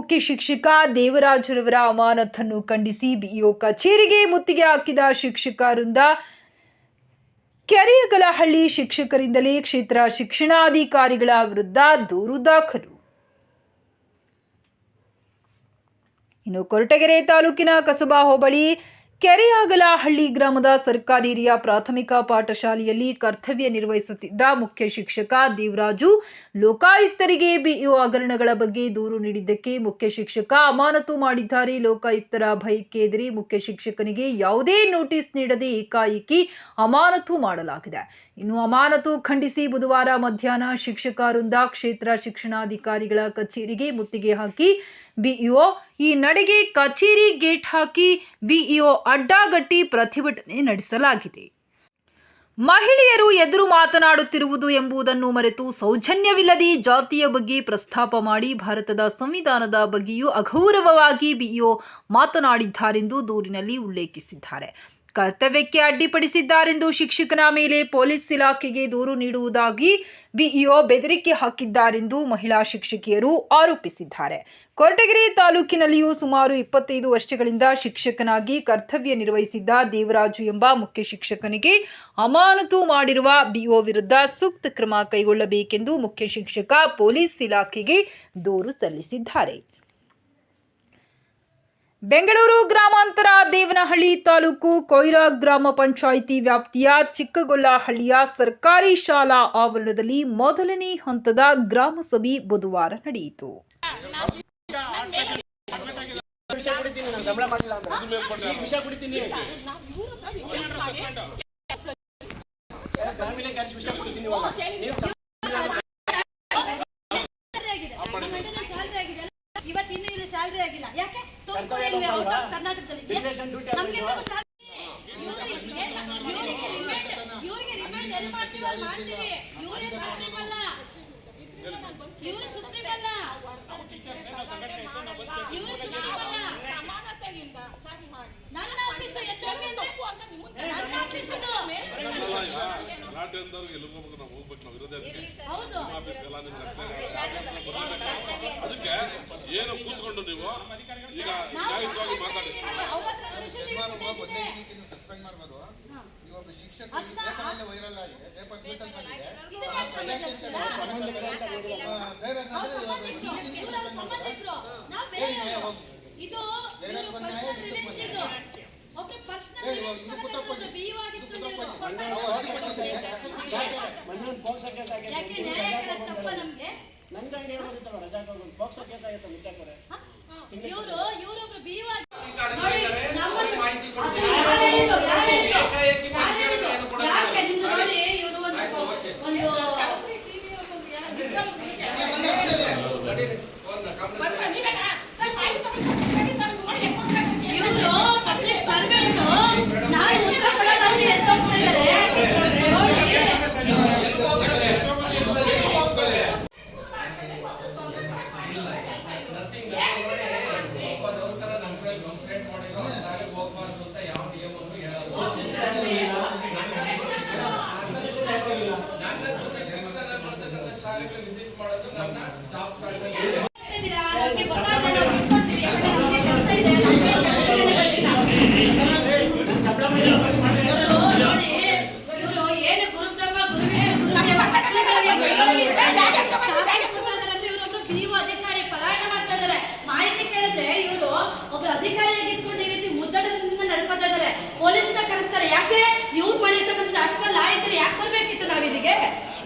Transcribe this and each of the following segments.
ಮುಖ್ಯ ಶಿಕ್ಷಕ ದೇವರಾಜರವರ ಅಮಾನತನ್ನು ಖಂಡಿಸಿ ಬಿಇಒ ಕಚೇರಿಗೆ ಮುತ್ತಿಗೆ ಹಾಕಿದ ಶಿಕ್ಷಕ ವೃಂದ ಕೆರೆಯಗಲಹಳ್ಳಿ ಶಿಕ್ಷಕರಿಂದಲೇ ಕ್ಷೇತ್ರ ಶಿಕ್ಷಣಾಧಿಕಾರಿಗಳ ವಿರುದ್ಧ ದೂರು ದಾಖಲು. ಇನ್ನು ಕೊರಟಗೆರೆ ತಾಲೂಕಿನ ಕಸಬಾ ಹೋಬಳಿ ಕೆರೆಯಾಗಲಹಳ್ಳಿ ಗ್ರಾಮದ ಸರ್ಕಾರಿ ಹಿರಿಯ ಪ್ರಾಥಮಿಕ ಪಾಠಶಾಲೆಯಲ್ಲಿ ಕರ್ತವ್ಯ ನಿರ್ವಹಿಸುತ್ತಿದ್ದ ಮುಖ್ಯ ಶಿಕ್ಷಕ ದೇವರಾಜು, ಲೋಕಾಯುಕ್ತರಿಗೆ ಬಿಇಒ ಹಗರಣಗಳ ಬಗ್ಗೆ ದೂರು ನೀಡಿದ್ದಕ್ಕೆ ಮುಖ್ಯ ಶಿಕ್ಷಕ ಅಮಾನತು ಮಾಡಿದ್ದಾರೆ. ಲೋಕಾಯುಕ್ತರ ಭಯಕ್ಕೆ ಎದುರಿ ಮುಖ್ಯ ಶಿಕ್ಷಕನಿಗೆ ಯಾವುದೇ ನೋಟಿಸ್ ನೀಡದೆ ಏಕಾಏಕಿ ಅಮಾನತು ಮಾಡಲಾಗಿದೆ. ಇನ್ನು ಅಮಾನತು ಖಂಡಿಸಿ ಬುಧವಾರ ಮಧ್ಯಾಹ್ನ ಶಿಕ್ಷಕ ವೃಂದ ಕ್ಷೇತ್ರ ಶಿಕ್ಷಣಾಧಿಕಾರಿಗಳ ಕಚೇರಿಗೆ ಮುತ್ತಿಗೆ ಹಾಕಿ ಬಿಇಒ. ಈ ನಡೆಗೆ ಕಚೇರಿ ಗೇಟ್ ಹಾಕಿ ಬಿಇಒ ಅಡ್ಡಾಗಟ್ಟಿ ಪ್ರತಿಭಟನೆ ನಡೆಸಲಾಗಿದೆ. ಮಹಿಳೆಯರು ಎದುರು ಮಾತನಾಡುತ್ತಿರುವುದು ಎಂಬುದನ್ನು ಮರೆತು ಸೌಜನ್ಯವಿಲ್ಲದೆ ಜಾತಿಯ ಬಗ್ಗೆ ಪ್ರಸ್ತಾಪ ಮಾಡಿ ಭಾರತದ ಸಂವಿಧಾನದ ಬಗ್ಗೆಯೂ ಅಗೌರವವಾಗಿ ಬಿಇಒ ಮಾತನಾಡಿದ್ದಾರೆಂದು ದೂರಿನಲ್ಲಿ ಉಲ್ಲೇಖಿಸಿದ್ದಾರೆ. ಕರ್ತವ್ಯಕ್ಕೆ ಅಡ್ಡಿಪಡಿಸಿದ್ದಾರೆಂದು ಶಿಕ್ಷಕನ ಮೇಲೆ ಪೊಲೀಸ್ ಇಲಾಖೆಗೆ ದೂರು ನೀಡುವುದಾಗಿ ಬಿಇಒ ಬೆದರಿಕೆ ಹಾಕಿದ್ದಾರೆಂದು ಮಹಿಳಾ ಶಿಕ್ಷಕಿಯರು ಆರೋಪಿಸಿದ್ದಾರೆ. ಕೊರಟಗೆರೆ ತಾಲೂಕಿನಲ್ಲಿಯೂ ಸುಮಾರು ಇಪ್ಪತ್ತೈದು ವರ್ಷಗಳಿಂದ ಶಿಕ್ಷಕನಾಗಿ ಕರ್ತವ್ಯ ನಿರ್ವಹಿಸಿದ್ದ ದೇವರಾಜು ಎಂಬ ಮುಖ್ಯ ಶಿಕ್ಷಕನಿಗೆ ಅಮಾನತು ಮಾಡಿರುವ ಬಿಇಒ ವಿರುದ್ಧ ಸೂಕ್ತ ಕ್ರಮ ಕೈಗೊಳ್ಳಬೇಕೆಂದು ಮುಖ್ಯ ಶಿಕ್ಷಕ ಪೊಲೀಸ್ ಇಲಾಖೆಗೆ ದೂರು ಸಲ್ಲಿಸಿದ್ದಾರೆ. ಬೆಂಗಳೂರು ಗ್ರಾಮಾಂತರ ದೇವನಹಳ್ಳಿ ತಾಲೂಕು ಕೊಯ್ರಾ ಗ್ರಾಮ ಪಂಚಾಯಿತಿ ವ್ಯಾಪ್ತಿಯ ಚಿಕ್ಕಗೊಲ್ಲಹಳ್ಳಿಯ ಸರ್ಕಾರಿ ಶಾಲಾ ಆವರಣದಲ್ಲಿ ಮೊದಲನೇ ಹಂತದ ಗ್ರಾಮ ಸಭೆ ಬುಧವಾರ ನಡೆಯಿತು ವಿಷ ಕುಡಿತೀನಿ ನಾನು ಸಂಬಳ ಮಾಡಿಲ್ಲ ಅಂದ್ರೆ ಈಗ ವಿಷ ಕುಡಿತೀನಿ ಫ್ಯಾಮಿಲಿ ಕರೆಸಿ ವಿಷ ಕುಡಿತೀನಿ ಇವಾಗ ನೀವು ಸಂಬಳ ಇವತ್ತು ಇನ್ನೂ ಇಲ್ಲಿ ಸ್ಯಾಲ್ರಿ ಆಗಿಲ್ಲ ಯಾಕೆ ತುಮಕೂರು ಕರ್ತವ್ಯ ಇಲ್ವೇ ಲೋಪ ಔಟ್ ಅಲ್ವಾ? ಆಫ್ ಕರ್ನಾಟಕದಲ್ಲಿ ಇದೆ. Immigration duty ನಮ್ಗೆ ಅಲ್ವಾ? ಇನ್ನೂ salary- ಇವ್ರಿಗೆ ಇವ್ರಿಗೆ remand- ಇವ್ರಿಗೆ remand ಎಲ್ಲಿ ಮಾಡ್ತೀವಿ ಅಲ್ಲಿ ಮಾಡ್ತೀವಿ. ಇವ್ರೇ supreme ಅಲ್ಲ. ಇವ್ರು supreme ಅಲ್ಲ. ಇವ್ರು supreme ಅಲ್ಲ. ನನ್ನ ಆಫೀಸು ಎತ್ತೋಗಿ ಅಂದ್ರೆ ನನ್ನ ಆಫೀಸ್ ಇದು. ಗಲಾಟೆ ಅಂದವ್ರಿಗೆ ಎಲ್ಲಿಗೆ ಹೋಗ್ಬೇಕು ನಾವು ಹೋಗ್ಬೇಕು ನಾವು ಇರೋದೇ ಅದಕ್ಕೆ ಹೌದು. ಆಫೀಸ್ ಎಲ್ಲ ನಿಮ್ಗೆ ಅದಕ್ಕೆ ಏನು ಕೂತ್ಕೊಂಡು ನೀವು ಈಗ ನ್ಯಾಯಯುತವಾಗಿ ಮಾತಾಡಿ. ಸಸ್ಪೆಂಡ್ ಮಾಡ್ಬೋದು. ಇವಾಗ ಶಿಕ್ಷಕ ವೈರಲ್ ಆಗಿದೆ ಪೇಪರ್ ನ್ಯೂಸಲ್ಲಿ ಬಂದಿದೆ ಇದು ಯಾಕೆ ಸಂಬಂಧಿಸಿಲ್ಲ? ಆ, ಬೇರೆ ಅವ್ರು ಏನಾದ್ರು ಸಂಬಂಧಿಕರು, ಇವ್ರು ಅವ್ರ ಸಂಬಂಧಿಕರು. ನಾವು ಬೇರೆಯವರು. ಇದು ಇವ್ರು personal revenge ಇದು. ಒಬ್ರು personal ಏ, ಇವಾಗ revenge ಇದು ಮಾಡಿದ್ರೆ ಕುತೂಹಲ ಒಬ್ರು BU ಆಗಿತ್ತು ಇವ್ರು. ನಾವು ಅಡ್ಡಿಪಡಿಸಿದ್ದೇವೆ. ಮೊನ್ನೆ ಒಂದು ಪೋಕ್ಸೋ ಕೇಸ್ ಯಾಕೆ? ನ್ಯಾಯ ತಪ್ಪ ನಮ್ಗೆ? ನಂಗೆ ರಜಾ ಒಂದು ಪೋಕ್ಸೋ ಕೇಸ್ ಆಗಿತ್ತು ಮುಚ್ಚಾಕರೆ ಇವರು ಇವರೊಬ್ರು BU ಒಂದು ನೋಡಿ ನಮ್ಮಲ್ಲಿ ಅದು ಯಾರು ಹೇಳಿದ್ದು? ಯಾರು ಹೇಳಿದ್ದು? ಯಾರು ಹೇಳಿದ್ದು? ಯಾಕೆ ನಿಮ್ದು ನೋಡಿ ಇವರು ಒಂದು ಒಂದು ಇವರು ಪಬ್ಲಿಕ್ ಸರ್ವೆಂಟ್ ನಾನು ಉತ್ತರ ಕೊಡಲ್ಲ ಅಂತ ಎದ್ದೋಗ್ತಾ ಇದ್ದಾರೆ ನೋಡಿ ಇದ್ದೀರಾ? ನಮ್ಗೆ ಗೊತ್ತಾದ್ರೆ ನಾವು ಇಟ್ಕೊಳ್ತೀವಿ. ಯಾಕಂದ್ರೆ ನಮ್ಗೆ ಕೆಲ್ಸ ಇದೆ. ನಮ್ಗೆ ಕೆಲ್ಸನೇ ಬಂದಿಲ್ಲ. ಇವ್ರು ನೋಡಿ, ಇವ್ರು ಏನು ಗುರುಬ್ರಹ್ಮ, ಗುರುವಿಷ್ಣು, ಅಧಿಕಾರಿ ಇದ್ದಾರೆ. ಮಾಹಿತಿ ಕೇಳಿದ್ರೆ ಇವರು ಒಬ್ರು ಅಧಿಕಾರಿಯಾಗಿ ಇದ್ಕೊಂಡು ಈ ರೀತಿ ಮುದ್ದಡದಿಂದ ನಡ್ಕೋತಾ ಇದ್ದಾರೆ ಪೊಲೀಸ್ನ ಕರೆಸ್ತಾರೆ. ಯಾಕೆ? ಇವ್ರು ಮಾಡಿರ್ತಕ್ಕಂಥದ್ದು ಅಸ್ಫಲ ಲಾ ಇದ್ರೆ ಯಾಕೆ ಬರ್ಬೇಕಿತ್ತು ನಾವು ಇಲ್ಲಿಗೆ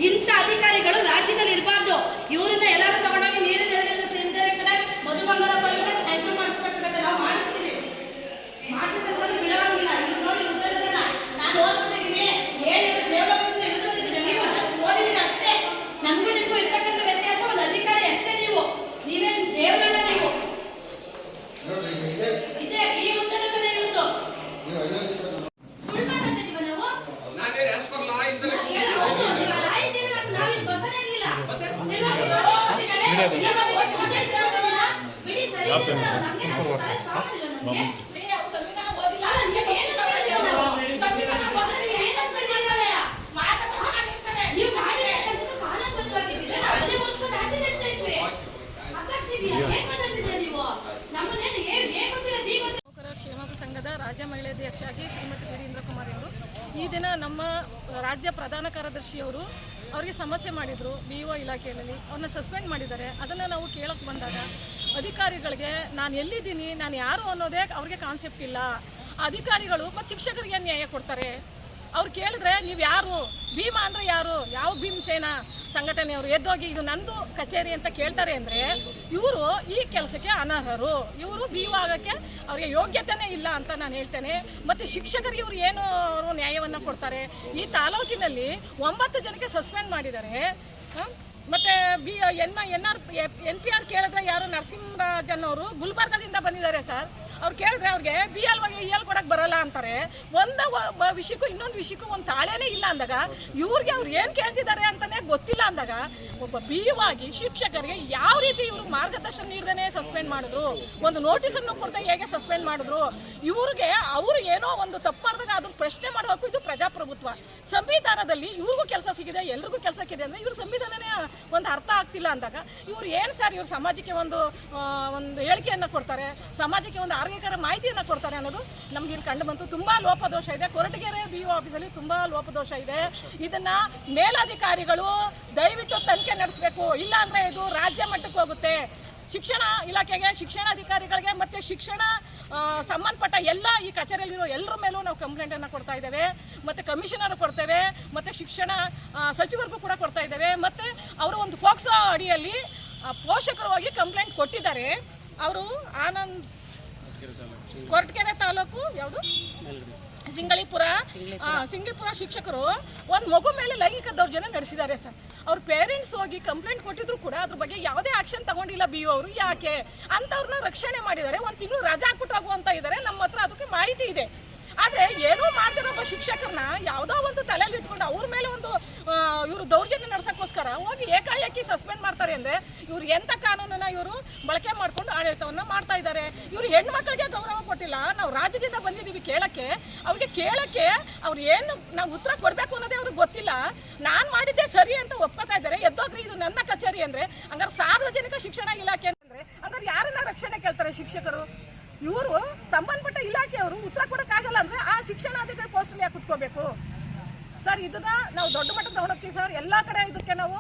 ಇಂಥ ಅಧಿಕಾರಿಗಳು ರಾಜ್ಯದಲ್ಲಿ ಇರಬಾರ್ದು ಇವರನ್ನ ಎಲ್ಲರೂ ತಗೊಂಡೋಗಿ ನೀರಿನ ತಿಳಿದರೆ ಕಡೆ ಮಧುಮಂಗಲ ಪಲ್ಲೆ ರಾಜ್ಯ ಮಹಿಳಾಧ್ಯಕ್ಷರಾಗಿ ಶ್ರೀಮತಿ ವೀರೇಂದ್ರ ಕುಮಾರ್ ಅವರು ಈ ದಿನ ನಮ್ಮ ರಾಜ್ಯ ಪ್ರಧಾನ ಕಾರ್ಯದರ್ಶಿಯವರು ಅವರಿಗೆ ಸಮಸ್ಯೆ ಮಾಡಿದರು ಬಿ ಒ ಇಲಾಖೆಯಲ್ಲಿ, ಅವ್ರನ್ನ ಸಸ್ಪೆಂಡ್ ಮಾಡಿದ್ದಾರೆ. ಅದನ್ನು ನಾವು ಕೇಳೋಕ್ಕೆ ಬಂದಾಗ ಅಧಿಕಾರಿಗಳಿಗೆ, ನಾನು ಎಲ್ಲಿದ್ದೀನಿ? ನಾನು ಯಾರು ಅನ್ನೋದೇ ಅವ್ರಿಗೆ ಕಾನ್ಸೆಪ್ಟ್ ಇಲ್ಲ. ಅಧಿಕಾರಿಗಳು ಮತ್ತು ಶಿಕ್ಷಕರಿಗೆ ನ್ಯಾಯ ಕೊಡ್ತಾರೆ. ಅವ್ರು ಕೇಳಿದ್ರೆ, ನೀವು ಯಾರು? ಭೀಮಾ ಅಂದರೆ ಯಾರು? ಯಾವ ಭೀಮಸೇನ? ಸಂಘಟನೆಯವರು ಎದ್ದೋಗಿ, ಇದು ನಂದು ಕಚೇರಿ ಅಂತ ಕೇಳ್ತಾರೆ ಅಂದರೆ, ಇವರು ಈ ಕೆಲಸಕ್ಕೆ ಅನರ್ಹರು. ಇವರು ಬಿ ಆಗೋಕ್ಕೆ ಅವರಿಗೆ ಯೋಗ್ಯತೆನೇ ಇಲ್ಲ ಅಂತ ನಾನು ಹೇಳ್ತೇನೆ. ಮತ್ತು ಶಿಕ್ಷಕರಿಗೆ ಇವರು ಏನು ಅವರು ನ್ಯಾಯವನ್ನು ಕೊಡ್ತಾರೆ? ಈ ತಾಲೂಕಿನಲ್ಲಿ ಒಂಬತ್ತು ಜನಕ್ಕೆ ಸಸ್ಪೆಂಡ್ ಮಾಡಿದ್ದಾರೆ. ಮತ್ತು B N N R N P R ಕೇಳಿದ್ರೆ ಯಾರು ನರಸಿಂಹರಾಜನ್ ಅವರು ಗುಲ್ಬರ್ಗದಿಂದ ಬಂದಿದ್ದಾರೆ ಸರ್. ಅವ್ರು ಕೇಳಿದ್ರೆ ಅವ್ರಿಗೆ ಬಿ ಎಲ್ ಇ ಎಲ್ ಕೊಡಕ್ಕೆ ಬರಲ್ಲ ಅಂತಾರೆ. ಒಂದು ವಿಷಯಕ್ಕೂ ಇನ್ನೊಂದು ವಿಷಯಕ್ಕೂ ಒಂದು ತಾಳೇನೇ ಇಲ್ಲ ಅಂದಾಗ, ಇವ್ರಿಗೆ ಅವ್ರು ಏನು ಕೇಳ್ತಿದ್ದಾರೆ ಅಂತಾನೆ ಗೊತ್ತಿಲ್ಲ ಅಂದಾಗ, ಒಬ್ಬ ಬಿ ಆಗಿ ಶಿಕ್ಷಕರಿಗೆ ಯಾವ ರೀತಿ ಇವರು ಮಾರ್ಗದರ್ಶನ ನೀಡ್ದೇ ಸಸ್ಪೆಂಡ್ ಮಾಡಿದ್ರು, ಒಂದು ನೋಟಿಸನ್ನು ಕೊಡ್ತಾ ಹೇಗೆ ಸಸ್ಪೆಂಡ್ ಮಾಡಿದ್ರು, ಇವ್ರಿಗೆ ಅವರು ಏನೋ ಒಂದು ತಪ್ಪು ಮಾಡಿದಾಗ ಪ್ರಶ್ನೆ ಮಾಡಬೇಕು, ಇದು ಪ್ರಜಾಪ್ರಭುತ್ವ. ಸಂವಿಧಾನದಲ್ಲಿ ಇವ್ರಿಗೂ ಕೆಲಸ ಸಿಗಿದೆ ಎಲ್ರಿಗೂ ಕೆಲಸಕ್ಕಿದೆ ಅಂದರೆ ಇವ್ರ ಸಂವಿಧಾನನೇ ಒಂದು ಅರ್ಥ ಆಗ್ತಿಲ್ಲ ಅಂದಾಗ, ಇವ್ರು ಏನು ಸರ್ ಇವ್ರು ಸಮಾಜಕ್ಕೆ ಒಂದು ಒಂದು ಹೇಳಿಕೆಯನ್ನು ಕೊಡ್ತಾರೆ? ಸಮಾಜಕ್ಕೆ ಒಂದು ಆರೋಗ್ಯಕರ ಮಾಹಿತಿಯನ್ನು ಕೊಡ್ತಾರೆ ಅನ್ನೋದು ನಮ್ಗೆ ಇಲ್ಲಿ ಕಂಡು ಬಂತು. ತುಂಬ ಲೋಪದೋಷ ಇದೆ. ಕೊರಟಗೆರೆ ಬಿ ಒ ಆಫೀಸಲ್ಲಿ ತುಂಬ ಲೋಪದೋಷ ಇದೆ. ಇದನ್ನ ಮೇಲಾಧಿಕಾರಿಗಳು ದಯವಿಟ್ಟು ತನಿಖೆ ನಡೆಸಬೇಕು. ಇಲ್ಲ ಅಂದರೆ ಇದು ರಾಜ್ಯ ಮಟ್ಟಕ್ಕೆ ಹೋಗುತ್ತೆ. ಶಿಕ್ಷಣ ಇಲಾಖೆಗೆ ಶಿಕ್ಷಣಾಧಿಕಾರಿಗಳಿಗೆ ಮತ್ತು ಶಿಕ್ಷಣ ಸಂಬಂಧಪಟ್ಟ ಎಲ್ಲ ಈ ಕಚೇರಿಯಲ್ಲಿರೋ ಎಲ್ಲರ ಮೇಲೂ ನಾವು ಕಂಪ್ಲೇಂಟನ್ನು ಕೊಡ್ತಾ ಇದ್ದೇವೆ. ಮತ್ತು ಕಮಿಷನರ್ ಕೊಡ್ತೇವೆ. ಮತ್ತು ಶಿಕ್ಷಣ ಸಚಿವರಿಗೂ ಕೂಡ ಕೊಡ್ತಾ ಇದ್ದೇವೆ. ಮತ್ತು ಅವರು ಒಂದು ಫೋಕ್ಸೋ ಅಡಿಯಲ್ಲಿ ಪೋಷಕರು ಕಂಪ್ಲೇಂಟ್ ಕೊಟ್ಟಿದ್ದಾರೆ. ಅವರು ಆನಂದ್ ಕೊರಟಗೆರೆ ತಾಲೂಕು ಯಾವುದು? ಸಿಂಗಳಿಪುರ ಸಿಂಗಳಿಪುರ ಶಿಕ್ಷಕರು ಒಂದು ಮಗು ಮೇಲೆ ಲೈಂಗಿಕ ದೌರ್ಜನ್ಯ ನಡೆಸಿದ್ದಾರೆ ಸರ್. ಅವ್ರ ಪೇರೆಂಟ್ಸ್ ಹೋಗಿ ಕಂಪ್ಲೇಂಟ್ ಕೊಟ್ಟಿದ್ರು ಕೂಡ ಅದ್ರ ಬಗ್ಗೆ ಯಾವುದೇ ಆಕ್ಷನ್ ತಗೊಂಡಿಲ್ಲ ಬಿ ಅವರು. ಯಾಕೆ? ಅಂತವ್ರನ್ನ ರಕ್ಷಣೆ ಮಾಡಿದ್ದಾರೆ. ಒಂದು ತಿಂಗಳು ರಜಾ ಹಾಕ್ಬಿಟ್ಟು ಹೋಗುವಂತ ಇದ್ದಾರೆ ನಮ್ಮ ಹತ್ರ ಅದಕ್ಕೆ ಮಾಹಿತಿ ಇದೆ. ಆದರೆ ಏನೋ ಮಾಡ್ತಿರೋ ಒಬ್ಬ ಶಿಕ್ಷಕರನ್ನ ಯಾವುದೋ ಒಂದು ತಲೆಯಲ್ಲಿ ಇಟ್ಕೊಂಡು ಅವ್ರ ಮೇಲೆ ಒಂದು ಇವರು ದೌರ್ಜನ್ಯ ನಡೆಸೋಕ್ಕೋಸ್ಕರ ಹೋಗಿ ಏಕಾಏಕಿ ಸಸ್ಪೆಂಡ್ ಮಾಡ್ತಾರೆ ಅಂದರೆ ಇವ್ರು ಎಂಥ ಕಾನೂನನ್ನ ಇವರು ಬಳಕೆ ಮಾಡ್ಕೊಂಡು ಆಡಳಿತವನ್ನ ಮಾಡ್ತಾ ಇದ್ದಾರೆ. ಇವರು ಹೆಣ್ಮಕ್ಳಿಗೆ ಗೌರವ ಕೊಟ್ಟಿಲ್ಲ. ನಾವು ರಾಜ್ಯದಿಂದ ಬಂದಿದ್ದೀವಿ ಕೇಳಕ್ಕೆ. ಅವ್ರಿಗೆ ಕೇಳಕ್ಕೆ ಅವ್ರು ಏನು ನಾವು ಉತ್ತರ ಕೊಡಬೇಕು ಅನ್ನೋದೇ ಅವ್ರಿಗೆ ಗೊತ್ತಿಲ್ಲ. ನಾನು ಮಾಡಿದ್ದೆ ಸರಿ ಅಂತ ಒಪ್ಕೋತಾ ಇದ್ದಾರೆ. ಎದ್ದೋಗ್ರಿ, ಇದು ನನ್ನ ಕಚೇರಿ ಅಂದರೆ ಹಂಗಾರೆ ಸಾರ್ವಜನಿಕ ಶಿಕ್ಷಣ ಇಲಾಖೆ ಅಂದರೆ ಹಂಗಾರೆ ಯಾರನ್ನ ರಕ್ಷಣೆ ಕೇಳ್ತಾರೆ ಶಿಕ್ಷಕರು? ಇವರು ಸಂಬಂಧಪಟ್ಟ ಉತ್ತರ ಕೊಡೋಕ್ಕಾಗಲ್ಲ ಅಂದರೆ ಆ ಶಿಕ್ಷಣಾಧಿಕಾರಿ ಪೋಸ್ಟಲ್ಲಿ ಯಾಕೆ ಕುತ್ಕೋಬೇಕು? ಸರ್ ಇದನ್ನ ನಾವು ದೊಡ್ಡ ಮಟ್ಟದ ಹೊಡಕ್ತೀವಿ ಸರ್ ಎಲ್ಲ ಕಡೆ ಇದಕ್ಕೆ ನಾವು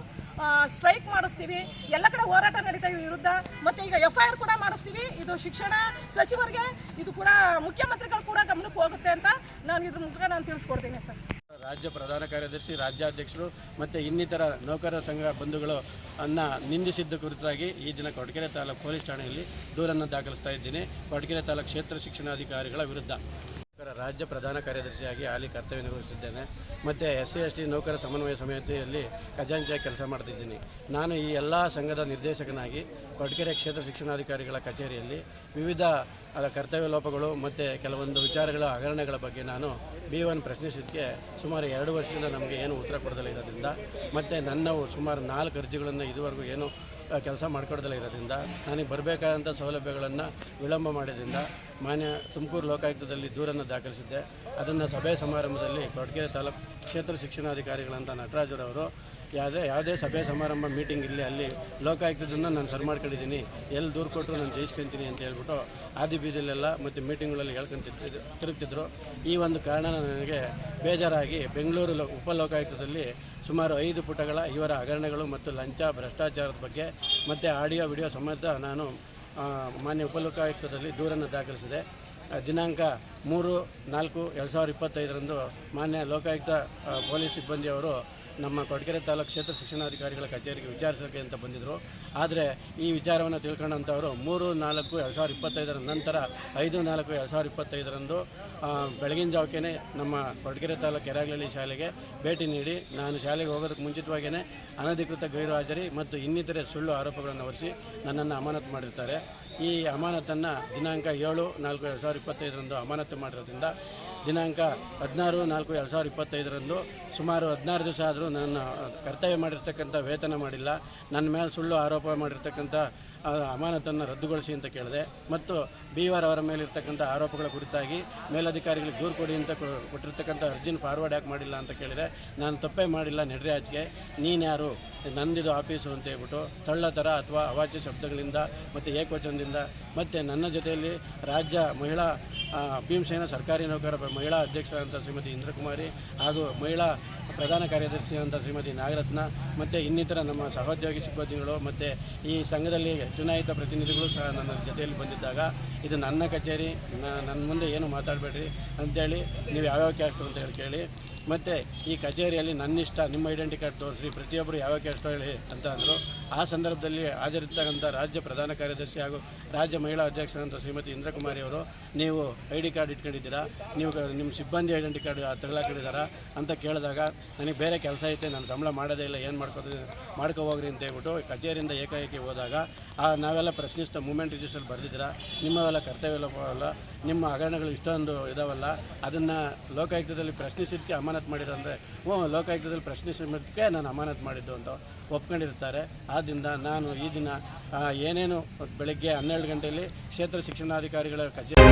ಸ್ಟ್ರೈಕ್ ಮಾಡಿಸ್ತೀವಿ. ಎಲ್ಲ ಕಡೆ ಹೋರಾಟ ನಡೀತಾ ವಿರುದ್ಧ. ಮತ್ತೆ ಈಗ ಎಫ್ ಐ ಆರ್ ಕೂಡ ಮಾಡಿಸ್ತೀವಿ. ಇದು ಶಿಕ್ಷಣ ಸಚಿವರಿಗೆ, ಇದು ಕೂಡ ಮುಖ್ಯಮಂತ್ರಿಗಳು ಕೂಡ ಗಮನಕ್ಕೆ ಹೋಗುತ್ತೆ ಅಂತ ನಾನು ಇದ್ರ ಮೂಲಕ ನಾನು ತಿಳಿಸ್ಕೊಡ್ತೀನಿ ಸರ್ ರಾಜ್ಯ ಪ್ರಧಾನ ಕಾರ್ಯದರ್ಶಿ, ರಾಜ್ಯಾಧ್ಯಕ್ಷರು ಮತ್ತು ಇನ್ನಿತರ ನೌಕರರ ಸಂಘ ಬಂಧುಗಳು ಅನ್ನ ನಿಂದಿಸಿದ್ದ ಕುರಿತಾಗಿ ಈ ದಿನ ಕೊಡಗೆರೆ ತಾಲೂಕು ಪೊಲೀಸ್ ಠಾಣೆಯಲ್ಲಿ ದೂರನ್ನು ದಾಖಲಿಸ್ತಾ ಇದ್ದೀನಿ. ಕೊಡಗೆರೆ ತಾಲೂಕು ಕ್ಷೇತ್ರ ಶಿಕ್ಷಣಾಧಿಕಾರಿಗಳ ವಿರುದ್ಧ. ರಾಜ್ಯ ಪ್ರಧಾನ ಕಾರ್ಯದರ್ಶಿಯಾಗಿ ಹಾಲಿ ಕರ್ತವ್ಯ ನಿರ್ವಹಿಸುತ್ತಿದ್ದೇನೆ. ಮತ್ತು ಎಸ್ ಸಿ ಎಸ್ ಟಿ ನೌಕರ ಸಮನ್ವಯ ಸಮಿತಿಯಲ್ಲಿ ಖಜಾಂಚಿಯಾಗಿ ಕೆಲಸ ಮಾಡ್ತಿದ್ದೀನಿ. ನಾನು ಈ ಎಲ್ಲ ಸಂಘದ ನಿರ್ದೇಶಕನಾಗಿ ಕೊಡಗೆರೆ ಕ್ಷೇತ್ರ ಶಿಕ್ಷಣಾಧಿಕಾರಿಗಳ ಕಚೇರಿಯಲ್ಲಿ ವಿವಿಧ ಕರ್ತವ್ಯ ಲೋಪಗಳು ಮತ್ತು ಕೆಲವೊಂದು ವಿಚಾರಗಳ ಹಗರಣಗಳ ಬಗ್ಗೆ ನಾನು ಬಿ ಒನ್ ಪ್ರಶ್ನಿಸಿದ್ದಕ್ಕೆ ಸುಮಾರು ಎರಡು ವರ್ಷದಿಂದ ನಮಗೆ ಏನು ಉತ್ತರ ಕೊಡದಲ್ಲ ಇರೋದ್ರಿಂದ ಮತ್ತು ನನ್ನವು ಸುಮಾರು ನಾಲ್ಕು ಅರ್ಜಿಗಳನ್ನು ಇದುವರೆಗೂ ಏನು ಕೆಲಸ ಮಾಡ್ಕೊಡ್ದಲ್ಲ ಇರೋದ್ರಿಂದ, ನನಗೆ ಬರಬೇಕಾದಂಥ ಸೌಲಭ್ಯಗಳನ್ನು ವಿಳಂಬ ಮಾಡಿದ್ರಿಂದ ಮಾನ್ಯ ತುಮಕೂರು ಲೋಕಾಯುಕ್ತದಲ್ಲಿ ದೂರನ್ನು ದಾಖಲಿಸಿದ್ದೆ. ಅದನ್ನು ಸಭೆ ಸಮಾರಂಭದಲ್ಲಿ ಕೊಡಗೆರೆ ತಾಲೂಕು ಕ್ಷೇತ್ರ ಶಿಕ್ಷಣಾಧಿಕಾರಿಗಳಂತ ನಟರಾಜರವರು ಯಾವುದೇ ಯಾವುದೇ ಸಭೆ ಸಮಾರಂಭ ಮೀಟಿಂಗ್ ಇಲ್ಲಿ ಅಲ್ಲಿ ಲೋಕಾಯುಕ್ತದನ್ನು ನಾನು ಸರ್ ಮಾಡ್ಕೊಂಡಿದ್ದೀನಿ. ಎಲ್ಲಿ ದೂರು ಕೊಟ್ಟರು ನಾನು ಜಯಿಸ್ಕೊಂತೀನಿ ಅಂತ ಹೇಳ್ಬಿಟ್ಟು ಆದಿ ಬೀದಿಲೆಲ್ಲ ಮತ್ತು ಮೀಟಿಂಗ್ಗಳಲ್ಲಿ ಹೇಳ್ಕೊಂತಿರ್ತಿದ್ರು ತಿರುಗ್ತಿದ್ರು. ಈ ಒಂದು ಕಾರಣ ನನಗೆ ಬೇಜಾರಾಗಿ ಬೆಂಗಳೂರು ಲೋ, ಉಪ ಲೋಕಾಯುಕ್ತದಲ್ಲಿ ಸುಮಾರು ಐದು ಪುಟಗಳ ಇವರ ಹಗರಣಗಳು ಮತ್ತು ಲಂಚ, ಭ್ರಷ್ಟಾಚಾರದ ಬಗ್ಗೆ ಮತ್ತು ಆಡಿಯೋ, ವಿಡಿಯೋ ಸಮೇತ ನಾನು ಮಾನ್ಯ ಉಪಲೋಕಾಯುಕ್ತದಲ್ಲಿ ದೂರನ್ನು ದಾಖಲಿಸಿದೆ. ದಿನಾಂಕ ಮೂರು ನಾಲ್ಕು ಎರಡು ಸಾವಿರದ ಇಪ್ಪತ್ತೈದರಂದು ಮಾನ್ಯ ಲೋಕಾಯುಕ್ತ ಪೊಲೀಸ್ ಸಿಬ್ಬಂದಿಯವರು ನಮ್ಮ ಕೊಡಗೆರೆ ತಾಲೂಕು ಕ್ಷೇತ್ರ ಶಿಕ್ಷಣಾಧಿಕಾರಿಗಳ ಕಚೇರಿಗೆ ವಿಚಾರಿಸೋಕೆ ಅಂತ ಬಂದಿದ್ದರು ಆದರೆ ಈ ವಿಚಾರವನ್ನು ತಿಳ್ಕೊಂಡಂಥವರು ಮೂರು, ನಾಲ್ಕು, ಎರಡು ಸಾವಿರದ ಇಪ್ಪತ್ತೈದರ ನಂತರ ಐದು, ನಾಲ್ಕು, ಎರಡು ಸಾವಿರದ ಇಪ್ಪತ್ತೈದರಂದು ಬೆಳಗಿನ ಜಾವಕ್ಕೇ ನಮ್ಮ ಕೊಡಗೆರೆ ತಾಲೂಕು ಕೆರಾಗಲಳ್ಳಿ ಶಾಲೆಗೆ ಭೇಟಿ ನೀಡಿ ನಾನು ಶಾಲೆಗೆ ಹೋಗೋದಕ್ಕೆ ಮುಂಚಿತವಾಗಿಯೇ ಅನಧಿಕೃತ ಗೈರು ಹಾಜರಿ ಮತ್ತು ಇನ್ನಿತರೆ ಸುಳ್ಳು ಆರೋಪಗಳನ್ನು ಹೊರಿಸಿ ನನ್ನನ್ನು ಅಮಾನತು ಮಾಡಿರ್ತಾರೆ. ಈ ಅಮಾನತನ್ನು ದಿನಾಂಕ ಏಳು, ನಾಲ್ಕು, ಎರಡು ಸಾವಿರದ ಇಪ್ಪತ್ತೈದರಂದು ಅಮಾನತು ಮಾಡಿರೋದ್ರಿಂದ ದಿನಾಂಕ ಹದಿನಾರು ನಾಲ್ಕು ಎರಡು ಸಾವಿರದ ಇಪ್ಪತ್ತೈದರಂದು ಸುಮಾರು ಹದಿನಾರು ದಿವಸ ಆದರೂ ನನ್ನ ಕರ್ತವ್ಯ ಮಾಡಿರ್ತಕ್ಕಂಥ ವೇತನ ಮಾಡಿಲ್ಲ. ನನ್ನ ಮೇಲೆ ಸುಳ್ಳು ಆರೋಪ ಮಾಡಿರ್ತಕ್ಕಂಥ ಅಮಾನತನ್ನು ರದ್ದುಗೊಳಿಸಿ ಅಂತ ಕೇಳಿದೆ. ಮತ್ತು ಬಿ ಆರ್ ಅವರ ಮೇಲಿರ್ತಕ್ಕಂಥ ಆರೋಪಗಳ ಕುರಿತಾಗಿ ಮೇಲಧಿಕಾರಿಗಳಿಗೆ ದೂರು ಕೊಡಿ ಅಂತ ಕೊಟ್ಟಿರ್ತಕ್ಕಂಥ ಅರ್ಜಿನ ಫಾರ್ವರ್ಡ್ ಯಾಕೆ ಮಾಡಿಲ್ಲ ಅಂತ ಕೇಳಿದೆ. ನಾನು ತಪ್ಪೇ ಮಾಡಿಲ್ಲ ನೆಡ್ರೆ ಆಚೆಗೆ ನೀನ್ಯಾರು ನಂದಿದು ಆಫೀಸು ಅಂತ ಹೇಳ್ಬಿಟ್ಟು ತಳ್ಳ ಥರ ಅಥವಾ ಅವಾಚ್ಯ ಶಬ್ದಗಳಿಂದ ಮತ್ತು ಏಕವಚನದಿಂದ ಮತ್ತು ನನ್ನ ಜೊತೆಯಲ್ಲಿ ರಾಜ್ಯ ಮಹಿಳಾ ಭೀಮಸೇನ ಸರ್ಕಾರಿ ನೌಕರರ ಮಹಿಳಾ ಅಧ್ಯಕ್ಷರಾದಂಥ ಶ್ರೀಮತಿ ಇಂದ್ರಕುಮಾರಿ ಹಾಗೂ ಮಹಿಳಾ ಪ್ರಧಾನ ಕಾರ್ಯದರ್ಶಿಯಾದಂಥ ಶ್ರೀಮತಿ ನಾಗರತ್ನ ಮತ್ತು ಇನ್ನಿತರ ನಮ್ಮ ಸಹೋದ್ಯೋಗಿ ಸಿಬ್ಬಂದಿಗಳು ಮತ್ತು ಈ ಸಂಘದಲ್ಲಿ ಚುನಾಯಿತ ಪ್ರತಿನಿಧಿಗಳು ಸಹ ನನ್ನ ಜೊತೆಯಲ್ಲಿ ಬಂದಿದ್ದಾಗ, ಇದು ನನ್ನ ಕಚೇರಿ ನನ್ನ ಮುಂದೆ ಏನು ಮಾತಾಡಬೇಡ್ರಿ ಅಂತೇಳಿ ನೀವು ಯಾವ್ಯಾವ ಕ್ಯಾಸ್ಟು ಅಂತ ಹೇಳಿ ಕೇಳಿ. ಮತ್ತು ಈ ಕಚೇರಿಯಲ್ಲಿ ನನ್ನಿಷ್ಟ ನಿಮ್ಮ ಐಡೆಂಟಿ ಕಾರ್ಡ್ ತೋರಿಸಿ ಪ್ರತಿಯೊಬ್ಬರು ಯಾವ ಕೆಲಸ ಹೇಳಿ ಅಂತ ಅಂದರು. ಆ ಸಂದರ್ಭದಲ್ಲಿ ಹಾಜರಿರ್ತಕ್ಕಂಥ ರಾಜ್ಯ ಪ್ರಧಾನ ಕಾರ್ಯದರ್ಶಿ ಹಾಗೂ ರಾಜ್ಯ ಮಹಿಳಾ ಅಧ್ಯಕ್ಷರಂತ ಶ್ರೀಮತಿ ಇಂದ್ರಕುಮಾರಿ ಅವರು, ನೀವು ಐ ಡಿ ಕಾರ್ಡ್ ಇಟ್ಕೊಂಡಿದ್ದೀರಾ? ನೀವು ನಿಮ್ಮ ಸಿಬ್ಬಂದಿ ಐಡೆಂಟಿ ಕಾರ್ಡ್ ತಗೊಳಕಿದ್ದಾರಾ ಅಂತ ಕೇಳಿದಾಗ, ನನಗೆ ಬೇರೆ ಕೆಲಸ ಐತೆ, ನಾನು ಸಂಬಳ ಮಾಡೋದೇ ಇಲ್ಲ, ಏನು ಮಾಡ್ಕೋದು ಮಾಡ್ಕೊ ಹೋಗ್ರಿ ಅಂತ ಹೇಳ್ಬಿಟ್ಟು ಕಚೇರಿಯಿಂದ ಏಕಾಏಕಿ ಹೋದಾಗ ನಾವೆಲ್ಲ ಪ್ರಶ್ನಿಸ್ತಾ ಮೂಮೆಂಟ್ ರಿಜಿಸ್ಟರ್ ಬರೆದಿದ್ದೀರಾ? ನಿಮ್ಮವೆಲ್ಲ ಕರ್ತವ್ಯ ನಿಮ್ಮ ಹಗರಣಗಳು ಇಷ್ಟೊಂದು ಇದಾವಲ್ಲ ಅದನ್ನು ಲೋಕಾಯುಕ್ತದಲ್ಲಿ ಪ್ರಶ್ನಿಸಿದ್ದಕ್ಕೆ ಅಮಾನತ್ ಮಾಡಿರಂದರೆ ಹ್ಞೂ ಲೋಕಾಯುಕ್ತದಲ್ಲಿ ಪ್ರಶ್ನಿಸಿದ್ದಕ್ಕೆ ನಾನು ಅಮಾನತ್ ಮಾಡಿದ್ದು ಅಂತ ಒಪ್ಕೊಂಡಿರ್ತಾರೆ. ಆದ್ದರಿಂದ ನಾನು ಈ ದಿನ ಆ, ಏನೇನು ಬೆಳಗ್ಗೆ ಹನ್ನೆರಡು ಗಂಟೆಯಲ್ಲಿ ಕ್ಷೇತ್ರ ಶಿಕ್ಷಣಾಧಿಕಾರಿಗಳ ಕಚೇರಿ